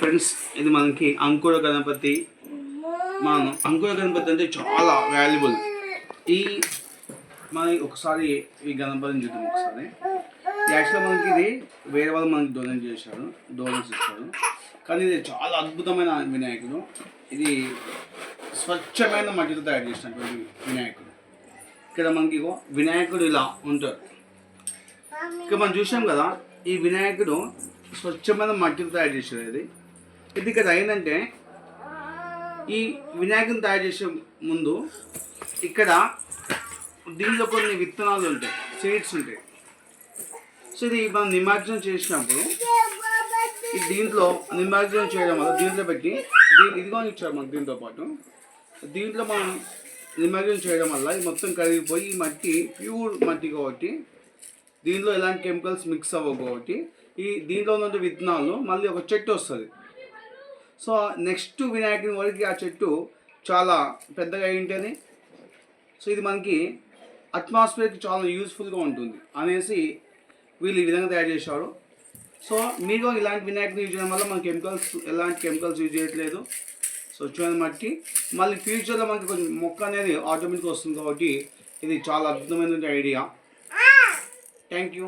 Friends ఇది మనకి అంకుర గణపతి. మనం అంకుర గణపతి అంటే చాలా వాల్యుబుల్ ఈ మన ఒకసారి ఈ గణపతిని చూద్దాం ఒకసారి. యాక్చువల్గా మనకి ఇది వేరే వాళ్ళు మనకి డొనేట్ చేశారు డోనర్స్ ఇస్తారు కానీ ఇది చాలా అద్భుతమైన వినాయకుడు. ఇది స్వచ్ఛమైన మట్టితో తయారు చేసినటువంటి వినాయకుడు. ఇక్కడ మనకి వినాయకుడు ఇలా ఉంటాడు. ఇక్కడ మనం చూసాం కదా ఈ వినాయకుడు స్వచ్ఛమైన మట్టితో తయారు చేసేది ఇది ఇక్కడ ఏంటంటే ఈ వినాయకుని తయారు చేసే ముందు ఇక్కడ దీనిలో కొన్ని విత్తనాలు ఉంటాయి సీడ్స్ ఉంటాయి. సో ఇది మనం నిమజ్జనం చేసినప్పుడు దీంట్లో నిమజ్జనం చేయడం వల్ల దీంట్లో పెట్టి దీ ఇదిగో ఇచ్చారు మనకు దీంతో పాటు. దీంట్లో మనం నిమజ్జనం చేయడం వల్ల ఇది మొత్తం కరిగిపోయి ఈ మట్టి ప్యూర్ మట్టి కాబట్టి దీంట్లో ఎలాంటి కెమికల్స్ మిక్స్ అవ్వవు కాబట్టి ఈ దీంట్లో ఉన్న విత్తనాలు మళ్ళీ ఒక చెట్టు వస్తుంది. సో నెక్స్ట్ వినాయకుని వరకు ఆ చెట్టు చాలా పెద్దగా అయి సో ఇది మనకి అట్మాస్ఫియర్కి చాలా యూస్ఫుల్గా ఉంటుంది అనేసి వీళ్ళు ఈ విధంగా తయారు చేశారు. సో మీరు ఇలాంటి వినాయకుని యూజ్ చేయడం వల్ల మన కెమికల్స్ ఎలాంటి కెమికల్స్ యూజ్ చేయట్లేదు. సో చూడండి మట్టి మళ్ళీ ఫ్యూచర్లో మనకి కొంచెం మొక్క అనేది ఆటోమేటిక్గా వస్తుంది కాబట్టి ఇది చాలా అద్భుతమైన ఐడియా థ్యాంక్ యూ